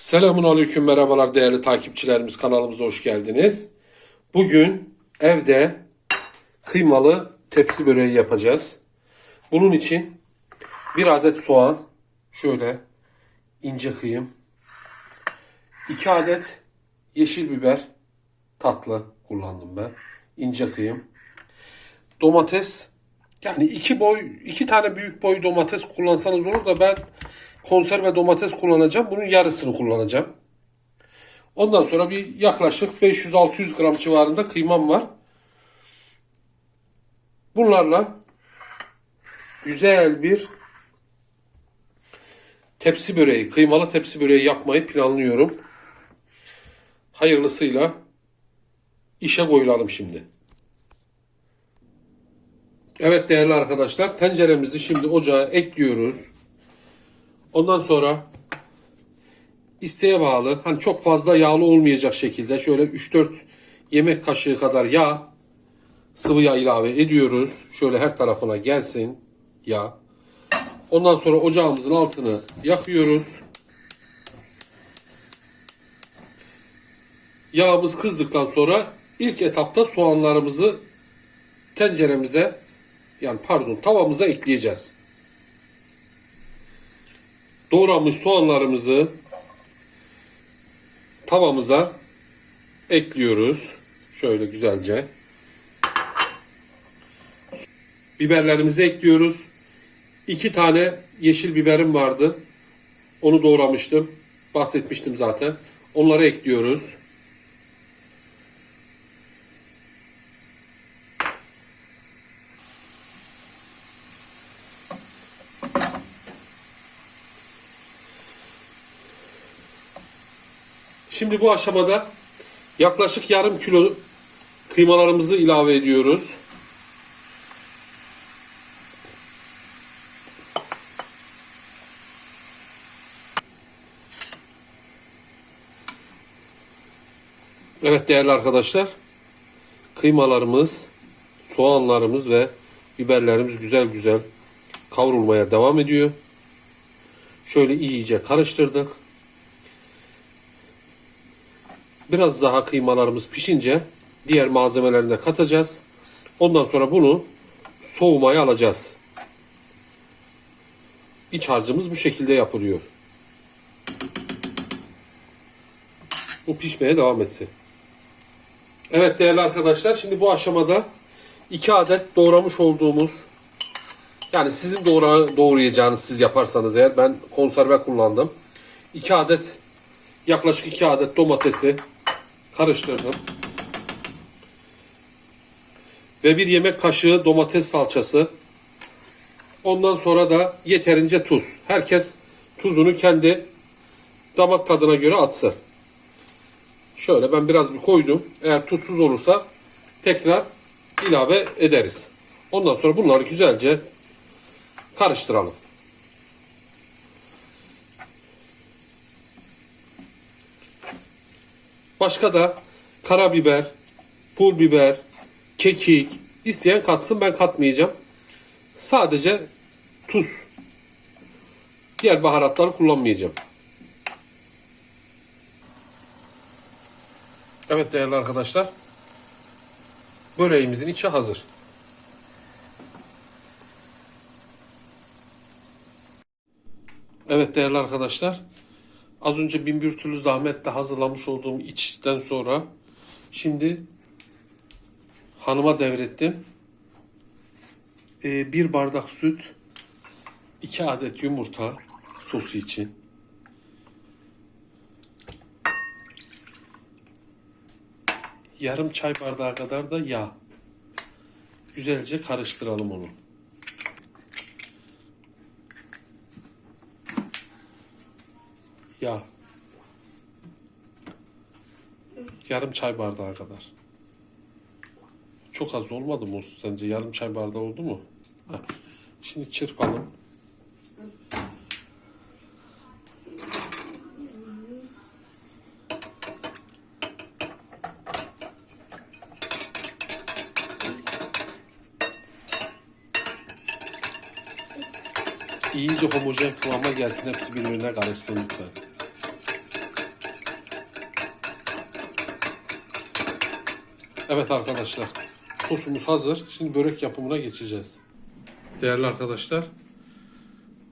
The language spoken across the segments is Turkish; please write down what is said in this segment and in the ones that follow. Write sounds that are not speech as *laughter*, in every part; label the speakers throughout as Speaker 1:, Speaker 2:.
Speaker 1: Selamun Aleyküm merhabalar değerli takipçilerimiz kanalımıza hoş geldiniz. Bugün evde kıymalı tepsi böreği yapacağız. Bunun için bir adet soğan şöyle ince kıyım. 2 adet yeşil biber tatlı kullandım ben. ince kıyım. Domates yani iki boy iki tane büyük boy domates kullansanız olur da ben konserve domates kullanacağım. Bunun yarısını kullanacağım. Ondan sonra bir yaklaşık 500-600 gram civarında kıymam var. Bunlarla güzel bir tepsi böreği, kıymalı tepsi böreği yapmayı planlıyorum. Hayırlısıyla işe koyulalım şimdi. Evet değerli arkadaşlar tenceremizi şimdi ocağa ekliyoruz. Ondan sonra isteğe bağlı hani çok fazla yağlı olmayacak şekilde şöyle 3-4 yemek kaşığı kadar yağ sıvı yağ ilave ediyoruz. Şöyle her tarafına gelsin yağ. Ondan sonra ocağımızın altını yakıyoruz. Yağımız kızdıktan sonra ilk etapta soğanlarımızı tenceremize yani pardon tavamıza ekleyeceğiz. Doğranmış soğanlarımızı tavamıza ekliyoruz. Şöyle güzelce. Biberlerimizi ekliyoruz. İki tane yeşil biberim vardı. Onu doğramıştım. Bahsetmiştim zaten. Onları ekliyoruz. Şimdi bu aşamada yaklaşık yarım kilo kıymalarımızı ilave ediyoruz. Evet değerli arkadaşlar. Kıymalarımız, soğanlarımız ve biberlerimiz güzel güzel kavrulmaya devam ediyor. Şöyle iyice karıştırdık. Biraz daha kıymalarımız pişince diğer malzemelerini de katacağız. Ondan sonra bunu soğumaya alacağız. İç harcımız bu şekilde yapılıyor. Bu pişmeye devam etsin. Evet değerli arkadaşlar şimdi bu aşamada 2 adet doğramış olduğumuz yani sizin doğra, doğrayacağınız siz yaparsanız eğer ben konserve kullandım. 2 adet yaklaşık 2 adet domatesi karıştırdım. Ve bir yemek kaşığı domates salçası. Ondan sonra da yeterince tuz. Herkes tuzunu kendi damak tadına göre atsın. Şöyle ben biraz bir koydum. Eğer tuzsuz olursa tekrar ilave ederiz. Ondan sonra bunları güzelce karıştıralım. Başka da karabiber, pul biber, kekik isteyen katsın ben katmayacağım. Sadece tuz. Diğer baharatları kullanmayacağım. Evet değerli arkadaşlar. Böreğimizin içi hazır. Evet değerli arkadaşlar. Az önce bin bir türlü zahmetle hazırlamış olduğum içten sonra şimdi hanıma devrettim. Ee, bir bardak süt, iki adet yumurta sosu için. Yarım çay bardağı kadar da yağ. Güzelce karıştıralım onu. Yağ. Yarım çay bardağı kadar. Çok az olmadı mı usta sence? Yarım çay bardağı oldu mu? Ha. Şimdi çırpalım. İyice homojen kıvama gelsin. Hepsi birbirine karışsın lütfen. Evet arkadaşlar. Sosumuz hazır. Şimdi börek yapımına geçeceğiz. Değerli arkadaşlar.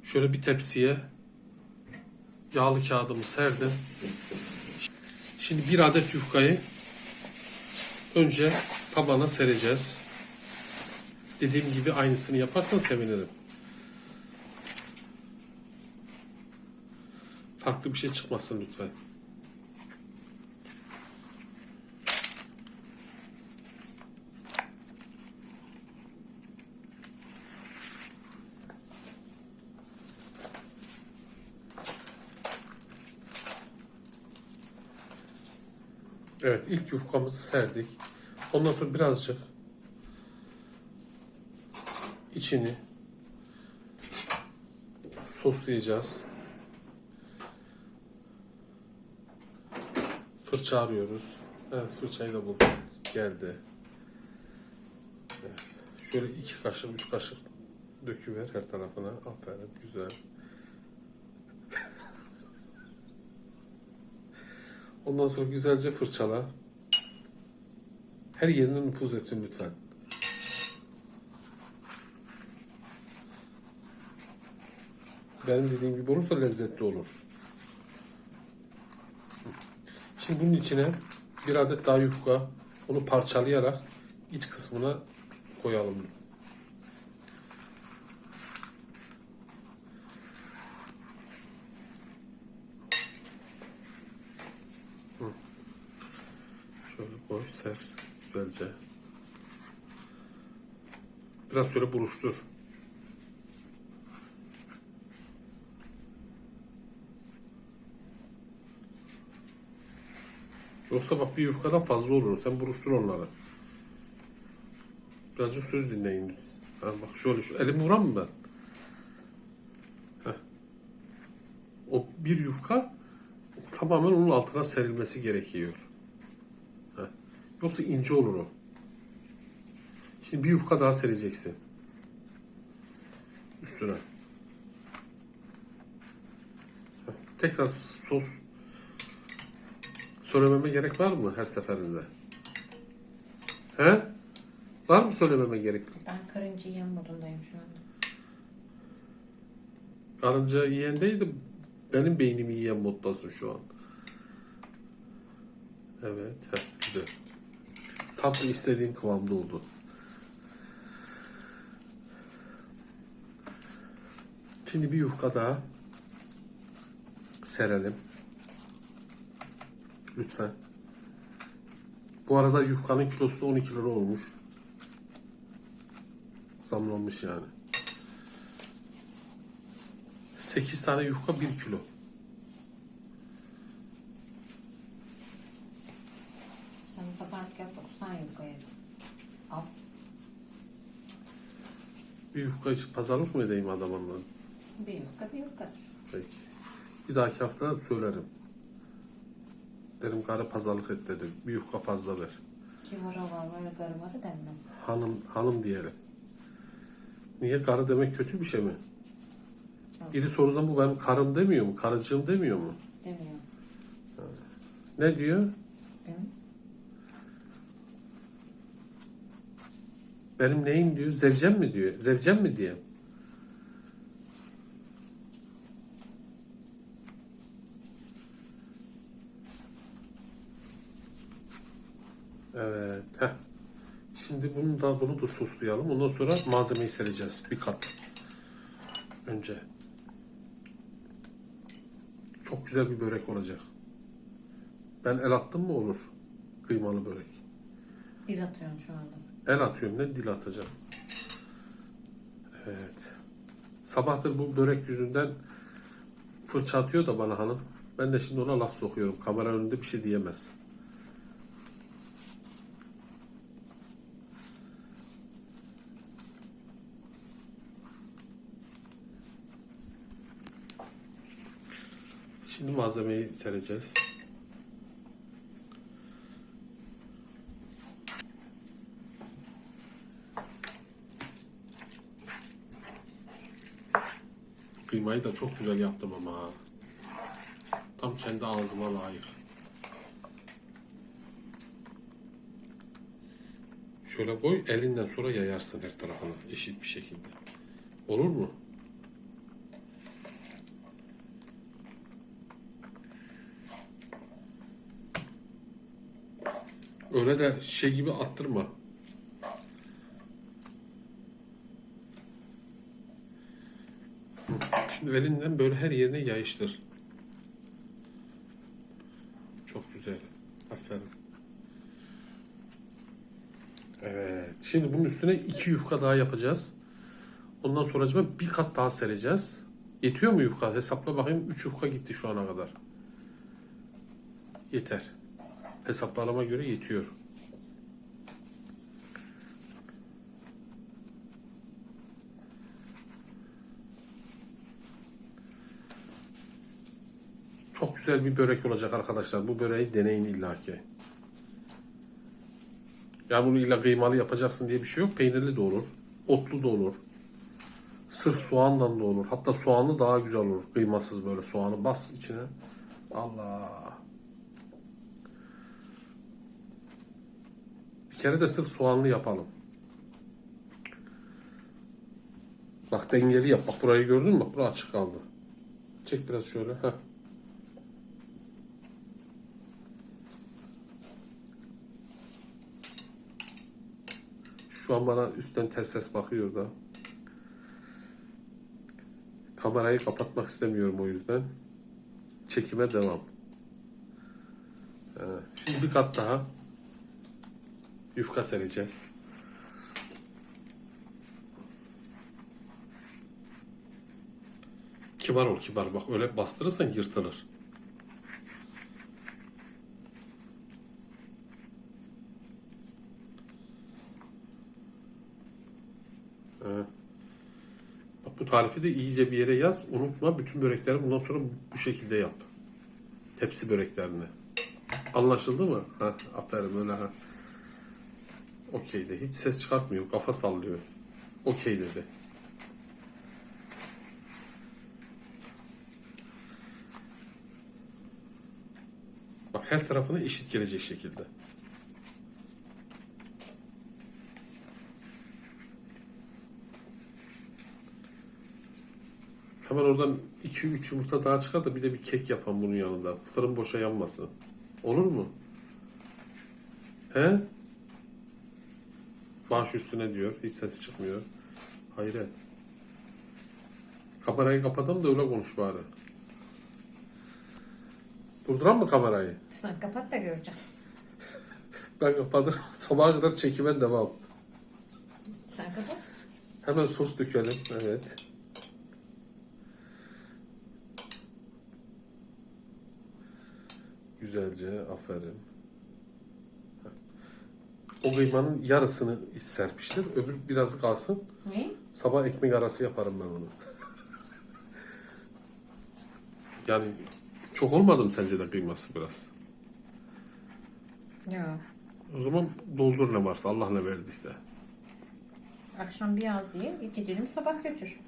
Speaker 1: Şöyle bir tepsiye yağlı kağıdımı serdim. Şimdi bir adet yufkayı önce tabana sereceğiz. Dediğim gibi aynısını yaparsan sevinirim. Farklı bir şey çıkmasın lütfen. Evet ilk yufkamızı serdik. Ondan sonra birazcık içini soslayacağız. Fırça arıyoruz. Evet fırçayı da bulduk. Geldi. Evet. Şöyle iki kaşık, üç kaşık döküver her tarafına. Aferin, güzel. Ondan sonra güzelce fırçala. Her yerine nüfuz etsin lütfen. Benim dediğim gibi olursa lezzetli olur. Şimdi bunun içine bir adet daha yufka, onu parçalayarak iç kısmına koyalım. Hı. Şöyle koy, ser güzelce. Biraz şöyle buruştur. Yoksa bak bir yufkadan fazla olur. Sen buruştur onları. Birazcık söz dinleyin. Ha, bak şöyle şu elimi vuran mı ben? Heh. O bir yufka tamamen onun altına serilmesi gerekiyor. Yoksa ince olur o. Şimdi bir yufka daha sereceksin. Üstüne. Tekrar sos Söylememe gerek var mı her seferinde? He? Var mı söylememe gerek?
Speaker 2: Ben karınca yiyen modundayım şu anda.
Speaker 1: Karınca yiyen değil de benim beynimi yiyen moddasın şu an. Evet. Heh, güzel. Tam istediğim kıvamda oldu. Şimdi bir yufka daha serelim. Lütfen. Bu arada yufkanın kilosu da 12 lira olmuş. Zamlanmış yani. 8 tane yufka 1 kilo.
Speaker 2: Sen pazarlık yap 9 tane yufka ye. Al.
Speaker 1: Bir yufka için pazarlık mı edeyim adamınla?
Speaker 2: Bir yufka bir yufka.
Speaker 1: Peki. Bir dahaki hafta söylerim. Derim karı pazarlık et dedim. Bir yufka fazla ver.
Speaker 2: Ki vara var var garı var denmez.
Speaker 1: Hanım hanım diyelim. Niye karı demek kötü bir şey mi? Biri sorusam bu benim karım demiyor mu? Karıcığım demiyor mu?
Speaker 2: Demiyor.
Speaker 1: Ne diyor?
Speaker 2: Benim
Speaker 1: Benim neyim diyor? Zevcem mi diyor? Zevcem mi diye? Evet. Heh. Şimdi bunu da bunu da soslayalım. Ondan sonra malzemeyi sereceğiz. Bir kat. Önce. Çok güzel bir börek olacak. Ben el attım mı olur. Kıymalı börek.
Speaker 2: dil atıyorsun şu anda.
Speaker 1: El atıyorum ne dil atacağım. Evet. Sabahtır bu börek yüzünden fırça atıyor da bana hanım. Ben de şimdi ona laf sokuyorum. Kamera önünde bir şey diyemez. Şimdi malzemeyi sereceğiz. Kıymayı da çok güzel yaptım ama. Tam kendi ağzıma layık. Şöyle koy elinden sonra yayarsın her tarafına eşit bir şekilde. Olur mu? Öyle de şey gibi attırma. Hı. Şimdi elinden böyle her yerine yayıştır. Çok güzel. Aferin. Evet. Şimdi bunun üstüne iki yufka daha yapacağız. Ondan sonra acaba bir kat daha sereceğiz. Yetiyor mu yufka? Hesapla bakayım. Üç yufka gitti şu ana kadar. Yeter. Hesaplarıma göre yetiyor. Çok güzel bir börek olacak arkadaşlar. Bu böreği deneyin illaki. Ya bunu illa kıymalı yapacaksın diye bir şey yok. Peynirli de olur. Otlu da olur. Sırf soğandan da olur. Hatta soğanlı daha güzel olur. Kıymasız böyle soğanı bas içine. Allah. Bir kere de sırf soğanlı yapalım. Bak dengeli yap. Bak burayı gördün mü? Bak bura açık kaldı. Çek biraz şöyle. Heh. Şu an bana üstten ters ters bakıyor da. Kamerayı kapatmak istemiyorum o yüzden. Çekime devam. Ee, Şimdi bir kat daha yufka sereceğiz. Kibar ol kibar. Bak öyle bastırırsan yırtılır. Tarifi de iyice bir yere yaz. Unutma bütün börekleri bundan sonra bu şekilde yap. Tepsi böreklerini. Anlaşıldı mı? Ha, aferin öyle ha. Okey de hiç ses çıkartmıyor. Kafa sallıyor. Okey dedi. Bak her tarafına eşit gelecek şekilde. Hemen oradan 2-3 yumurta daha çıkar da bir de bir kek yapalım bunun yanında. Fırın boşa yanmasın. Olur mu? He? Baş üstüne diyor. Hiç sesi çıkmıyor. Hayret. Kamerayı kapatalım da öyle konuş bari. Durduran mı kamerayı?
Speaker 2: Sen kapat da göreceğim. *laughs*
Speaker 1: Ben kapatırım. *laughs* Sabaha kadar çekime devam.
Speaker 2: Sen kapat.
Speaker 1: Hemen sos dökelim. Evet. Güzelce aferin. O kıymanın yarısını serpiştir. Öbür biraz kalsın.
Speaker 2: Ne?
Speaker 1: Sabah ekmek arası yaparım ben onu. *laughs* yani çok olmadı mı sence de kıyması biraz?
Speaker 2: Yok.
Speaker 1: O zaman doldur ne varsa Allah ne verdiyse.
Speaker 2: Akşam biraz ye, iki dilim sabah götür.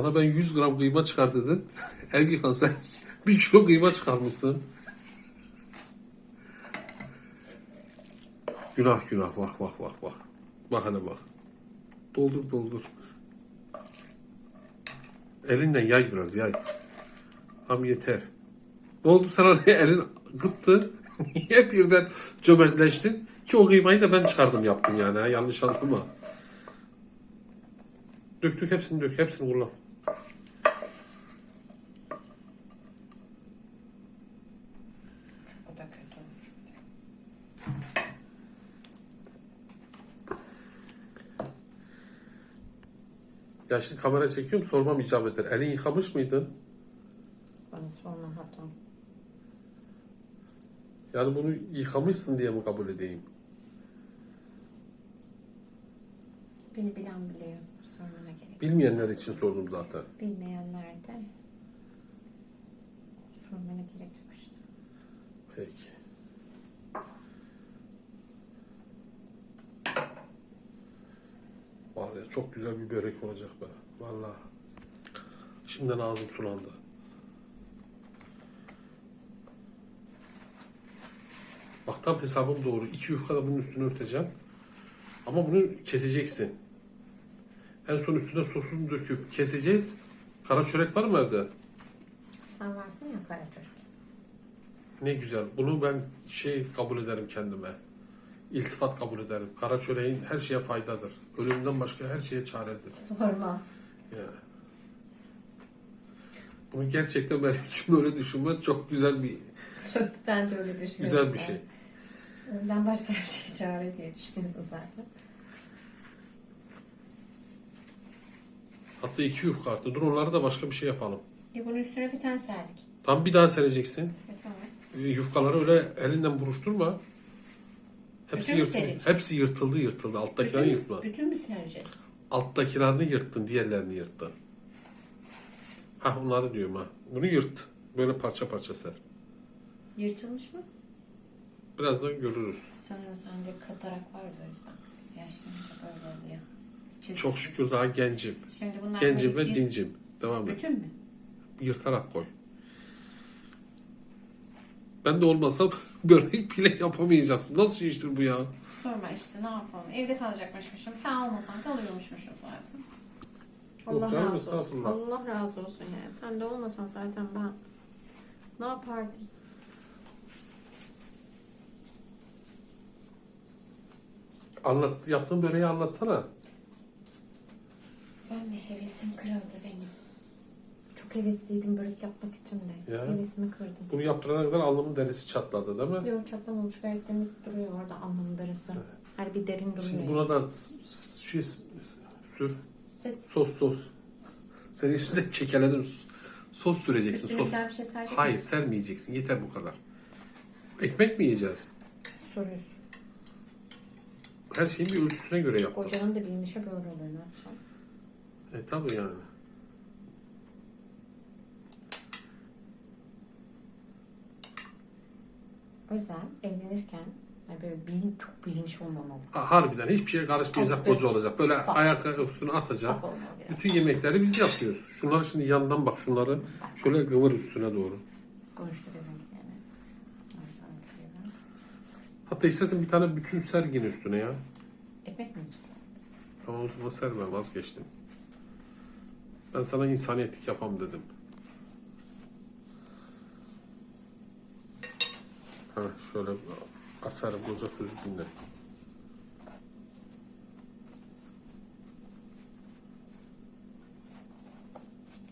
Speaker 1: Sana ben 100 gram kıyma çıkar dedim. *laughs* Ergikan sen *laughs* 1 kilo kıyma çıkarmışsın. Günah günah bak bak bak bak. Bak hele bak. Doldur doldur. Elinden yay biraz yay. Tam yeter. Ne oldu sana ne *laughs* elin gıttı. Niye birden cömertleştin? Ki o kıymayı da ben çıkardım yaptım yani. Yanlış anlama. Dök dök hepsini dök. Hepsini kullan.
Speaker 2: Çok o da kötü olur.
Speaker 1: Ya şimdi kamera çekiyorum sormam icap eder. Elin yıkamış mıydın?
Speaker 2: Bana sorma hatta.
Speaker 1: Yani bunu yıkamışsın diye mi kabul edeyim?
Speaker 2: Beni bilen biliyor. Sormana gerek.
Speaker 1: Bilmeyenler için sordum zaten.
Speaker 2: Bilmeyenler de sormana gerek yok işte.
Speaker 1: Peki. Var ya çok güzel bir börek olacak be. Vallahi. Şimdiden ağzım sulandı. Bak tam hesabım doğru. İki yufka da bunun üstüne örteceğim. Ama bunu keseceksin. En son üstüne sosunu döküp keseceğiz. Kara çörek var mı evde?
Speaker 2: Sen varsın ya kara çocuk.
Speaker 1: Ne güzel. Bunu ben şey kabul ederim kendime. İltifat kabul ederim. Kara çöreğin her şeye faydadır. Ölümden başka her şeye çaredir.
Speaker 2: Sorma.
Speaker 1: Yani. Bunu gerçekten benim için böyle düşünmek çok güzel bir
Speaker 2: ben de öyle düşünüyorum.
Speaker 1: güzel bir şey.
Speaker 2: Ben başka her şeye çare diye düşünüyordum zaten.
Speaker 1: Hatta iki yufka arttı. Dur onları da başka bir şey yapalım.
Speaker 2: E bunun üstüne bir tane serdik.
Speaker 1: Tam bir daha sereceksin.
Speaker 2: E tamam.
Speaker 1: Ee, Yufkaları öyle elinden buruşturma. Hepsi,
Speaker 2: Bütün
Speaker 1: yırtıldı. hepsi yırtıldı yırtıldı. Alttakilerini
Speaker 2: Bütün,
Speaker 1: yırtma.
Speaker 2: bütün mü sereceğiz?
Speaker 1: Alttakilerini yırttın, diğerlerini yırttın. Ha onları diyorum ha. Bunu yırt. Böyle parça parça ser.
Speaker 2: Yırtılmış mı?
Speaker 1: Birazdan görürüz.
Speaker 2: Sanırım sende katarak var da o yüzden. Yaşlanınca böyle oluyor. Çizgi
Speaker 1: Çok şükür daha gencim.
Speaker 2: Şimdi bunlar
Speaker 1: Gencim ve
Speaker 2: yırt-
Speaker 1: dincim. Devam et.
Speaker 2: Bütün mü?
Speaker 1: Yırtarak koy. Ben de olmasam *laughs* börek bile yapamayacaksın. Nasıl iştir bu ya?
Speaker 2: Sorma işte ne yapalım. Evde kalacakmışmışım. Sen olmasan kalıyormuşmuşum zaten.
Speaker 1: Yok
Speaker 2: Allah
Speaker 1: canım,
Speaker 2: razı olsun.
Speaker 1: estağfurullah.
Speaker 2: Allah razı olsun yani. Sen de olmasan zaten ben ne yapardım?
Speaker 1: Anlat, yaptığın böreği anlatsana.
Speaker 2: Ben de hevesim kırıldı benim. Çok hevesliydim börek yapmak için de.
Speaker 1: Ya.
Speaker 2: Hevesimi kırdın.
Speaker 1: Bunu yaptırana kadar alnımın derisi çatladı değil mi?
Speaker 2: Yok çatlamamış gayet demlik duruyor orada alnımın darısı. Her bir derin duruyor.
Speaker 1: Şimdi buna da şey sür.
Speaker 2: Ses-
Speaker 1: Sos sos. Senin üstünde kekeledim. Sos süreceksin
Speaker 2: Üstüne
Speaker 1: sos.
Speaker 2: bir şey serecek
Speaker 1: Hayır
Speaker 2: misin?
Speaker 1: sermeyeceksin. Yeter bu kadar. Ekmek mi yiyeceğiz?
Speaker 2: Soruyorsun.
Speaker 1: Her şeyin bir ölçüsüne göre yap.
Speaker 2: Kocanın da bilmişe böyle oluyor ne yapacağım?
Speaker 1: E tabi yani.
Speaker 2: O yüzden evlenirken yani böyle bilim, çok bilmiş olmamalı.
Speaker 1: Ha, Harbiden hiçbir şeye karışmayacak koca olacak. Böyle
Speaker 2: saf.
Speaker 1: ayak üstüne atacak. Bütün yemekleri biz yapıyoruz. Şunları şimdi yandan bak şunları şöyle kıvır üstüne doğru.
Speaker 2: Konuştu bizimki yani. Ben sana söyleyeyim.
Speaker 1: Hatta istersen bir tane bütün sergin üstüne ya.
Speaker 2: Ekmek mi yiyeceğiz?
Speaker 1: Tamam o zaman ser ben vazgeçtim. Ben sana insaniyetlik yapam dedim. Ha şöyle aferin koca sözü dinle.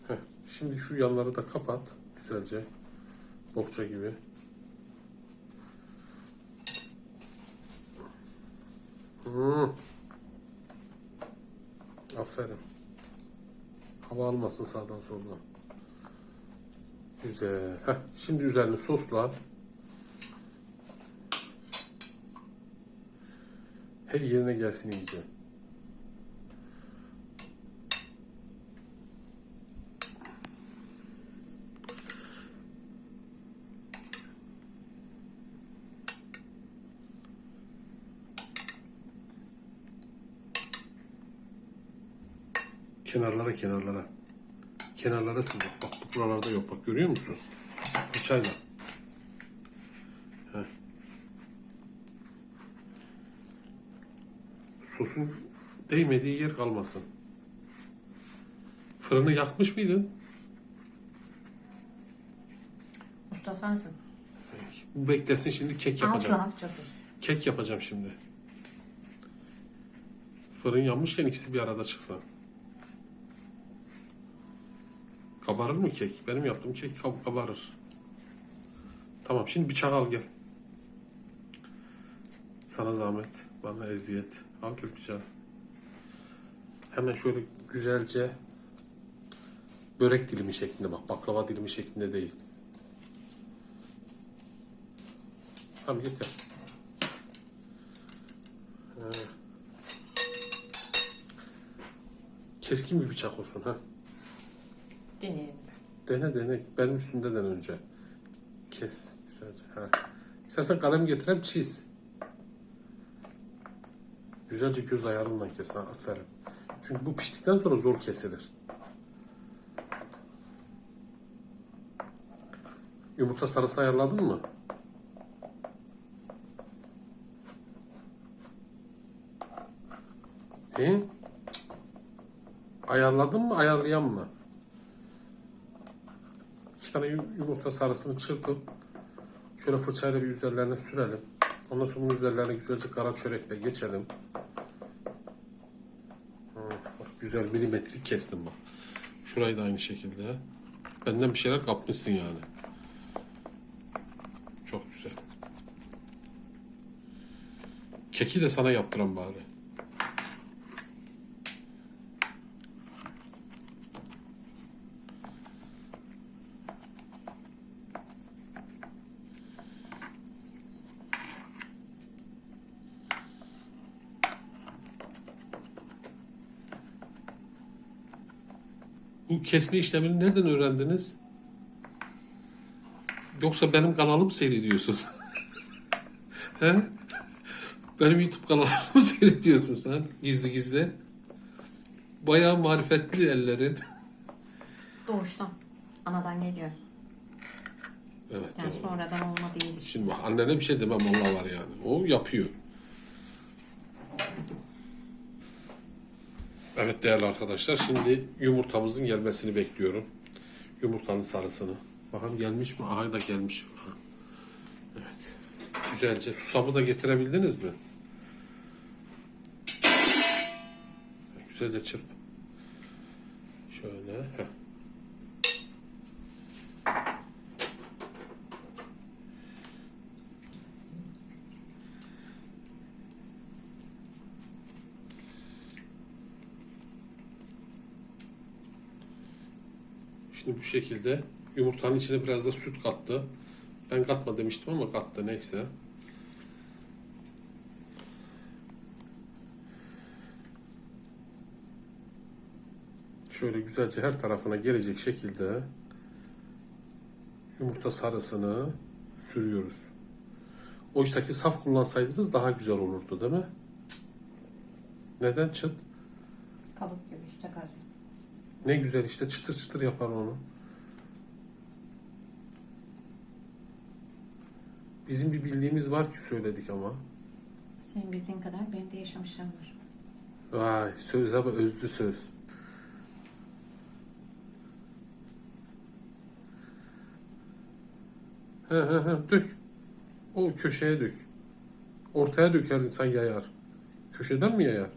Speaker 1: Heh, şimdi şu yanları da kapat güzelce. Bohça gibi. Hmm. Aferin. Hava almasın sağdan soldan. Güzel. Heh, şimdi üzerini sosla. Her yerine gelsin iyice. Kenarlara kenarlara. Kenarlara sür bak. Bak bu buralarda yok. Bak görüyor musun? Bıçayla. Sosun değmediği yer kalmasın. Fırını yakmış mıydın?
Speaker 2: Usta sensin.
Speaker 1: Bu beklesin şimdi kek yapacağım.
Speaker 2: İş.
Speaker 1: Kek yapacağım şimdi. Fırın yanmışken ikisi bir arada çıksa. Kabarır mı kek? Benim yaptığım kek kab- kabarır. Tamam şimdi bıçak al gel. Sana zahmet. Bana eziyet. Al gel bıçağı. Hemen şöyle güzelce börek dilimi şeklinde bak. Baklava dilimi şeklinde değil. Tamam yeter. Keskin bir bıçak olsun ha.
Speaker 2: Deneyelim.
Speaker 1: Dene dene. Benim üstümde den önce. Kes. Güzelce. Ha. İstersen kalem getirip çiz. Güzelce göz ayarından kes ha. Aferin. Çünkü bu piştikten sonra zor kesilir. Yumurta sarısı ayarladın mı? He? Ayarladın mı, ayarlayan mı? İki tane yu- yumurta sarısını çırpıp şöyle fırçayla bir üzerlerine sürelim. Ondan sonra bunun üzerlerine güzelce kara çörekle geçelim. Hı, bak güzel milimetrik kestim bak. Şurayı da aynı şekilde. Benden bir şeyler kapmışsın yani. Çok güzel. Keki de sana yaptıran bari. Bu kesme işlemini nereden öğrendiniz? Yoksa benim kanalımı seyrediyorsun? *laughs* He? Benim YouTube kanalımı seyrediyorsun sen gizli gizli. Bayağı marifetli ellerin.
Speaker 2: Doğuştan. Anadan geliyor.
Speaker 1: Evet.
Speaker 2: Yani
Speaker 1: doğru.
Speaker 2: sonradan olma değil.
Speaker 1: Şimdi bak annene bir şey demem Allah var yani. O yapıyor. Evet değerli arkadaşlar şimdi yumurtamızın gelmesini bekliyorum. Yumurtanın sarısını. Bakalım gelmiş mi? Aha da gelmiş. Evet. Güzelce. Susamı da getirebildiniz mi? Güzelce çırp. Şöyle. Heh. Şimdi bu şekilde yumurtanın içine biraz da süt kattı. Ben katma demiştim ama kattı neyse. Şöyle güzelce her tarafına gelecek şekilde yumurta sarısını sürüyoruz. Oysa ki saf kullansaydınız daha güzel olurdu değil mi? Neden çıt?
Speaker 2: Kalıp gibi üstte kalıyor.
Speaker 1: Ne güzel işte çıtır çıtır yapar onu. Bizim bir bildiğimiz var ki söyledik ama.
Speaker 2: Senin bildiğin kadar benim de yaşamışlığım var.
Speaker 1: Vay söz ama özlü söz. He he he dök. O köşeye dök. Ortaya döker insan yayar. Köşeden mi yayar?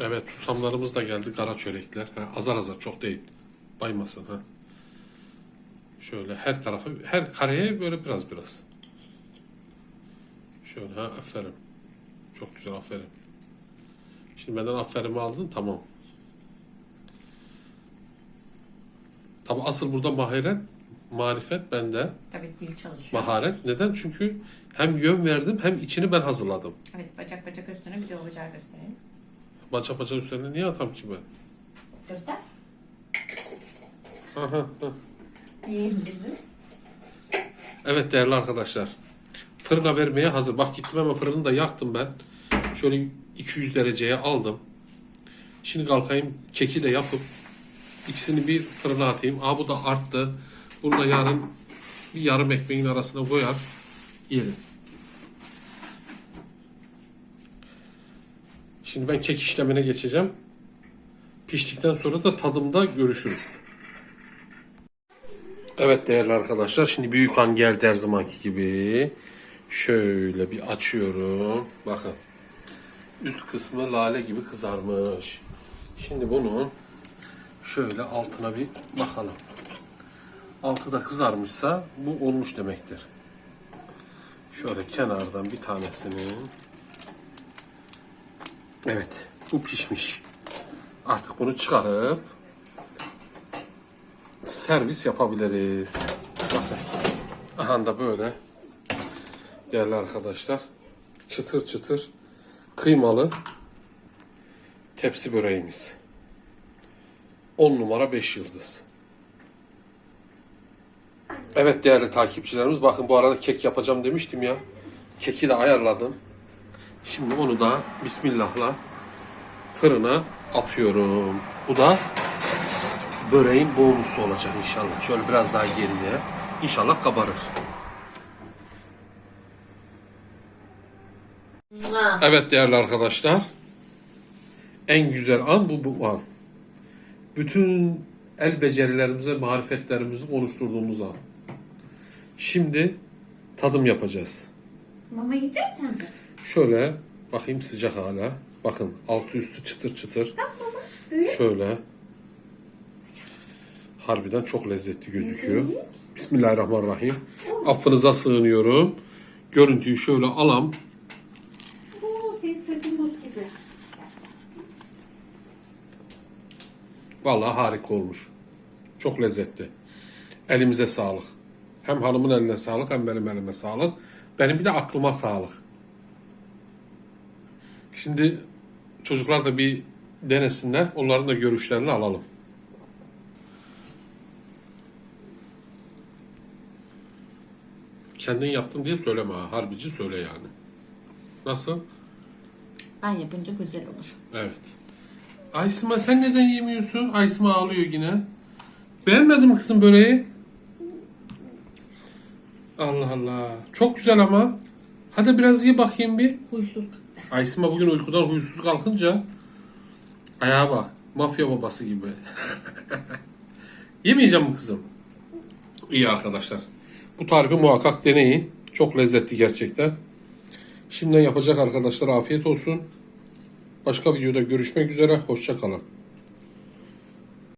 Speaker 1: Evet susamlarımız da geldi. Kara çörekler. Ha, azar azar çok değil. Baymasın ha. Şöyle her tarafı, her kareye böyle biraz biraz. Şöyle ha aferin. Çok güzel aferin. Şimdi benden aferimi aldın tamam. Tabi asıl burada maharet, marifet bende.
Speaker 2: Tabii dil çalışıyor.
Speaker 1: Maharet. Neden? Çünkü hem yön verdim hem içini ben hazırladım.
Speaker 2: Evet bacak bacak üstüne bir de o bacağı gösterelim.
Speaker 1: Baca baca üzerine niye atam ki ben?
Speaker 2: Göster.
Speaker 1: Aha, ha.
Speaker 2: İyi indirdi.
Speaker 1: Evet değerli arkadaşlar. Fırına vermeye hazır. Bak gittim hemen fırını da yaktım ben. Şöyle 200 dereceye aldım. Şimdi kalkayım keki de yapıp ikisini bir fırına atayım. Aa bu da arttı. Bunu da yarın bir yarım ekmeğin arasına koyar yiyelim. Şimdi ben kek işlemine geçeceğim. Piştikten sonra da tadımda görüşürüz. Evet değerli arkadaşlar şimdi büyük han geldi her zamanki gibi. Şöyle bir açıyorum. Bakın. Üst kısmı lale gibi kızarmış. Şimdi bunu şöyle altına bir bakalım. Altı da kızarmışsa bu olmuş demektir. Şöyle kenardan bir tanesini Evet bu pişmiş. Artık bunu çıkarıp servis yapabiliriz. Aha da böyle. Değerli arkadaşlar. Çıtır çıtır kıymalı tepsi böreğimiz. 10 numara 5 yıldız. Evet değerli takipçilerimiz bakın bu arada kek yapacağım demiştim ya. Keki de ayarladım. Şimdi onu da Bismillah'la fırına atıyorum. Bu da böreğin bonusu olacak inşallah. Şöyle biraz daha geriye. İnşallah kabarır. Evet değerli arkadaşlar. En güzel an bu, bu an. Bütün el becerilerimizi, marifetlerimizi konuşturduğumuz an. Şimdi tadım yapacağız.
Speaker 2: Mama yiyecek sen de.
Speaker 1: Şöyle bakayım sıcak hala. Bakın altı üstü çıtır çıtır. Şöyle. Harbiden çok lezzetli gözüküyor. Bismillahirrahmanirrahim. Affınıza sığınıyorum. Görüntüyü şöyle alam. Vallahi harika olmuş. Çok lezzetli. Elimize sağlık. Hem hanımın eline sağlık hem benim elime sağlık. Benim bir de aklıma sağlık. Şimdi çocuklar da bir denesinler. Onların da görüşlerini alalım. Kendin yaptın diye söyleme ha. Harbici söyle yani. Nasıl?
Speaker 2: Ben yapınca güzel olur.
Speaker 1: Evet. Aysima sen neden yemiyorsun? Aysima ağlıyor yine. Beğenmedin mi kızım böreği? Allah Allah. Çok güzel ama. Hadi biraz ye bakayım bir.
Speaker 2: Huysuz.
Speaker 1: Aysima bugün uykudan huysuz kalkınca ayağa bak. Mafya babası gibi. *laughs* Yemeyeceğim mi kızım? İyi arkadaşlar. Bu tarifi muhakkak deneyin. Çok lezzetli gerçekten. Şimdiden yapacak arkadaşlar afiyet olsun. Başka videoda görüşmek üzere. Hoşça kalın.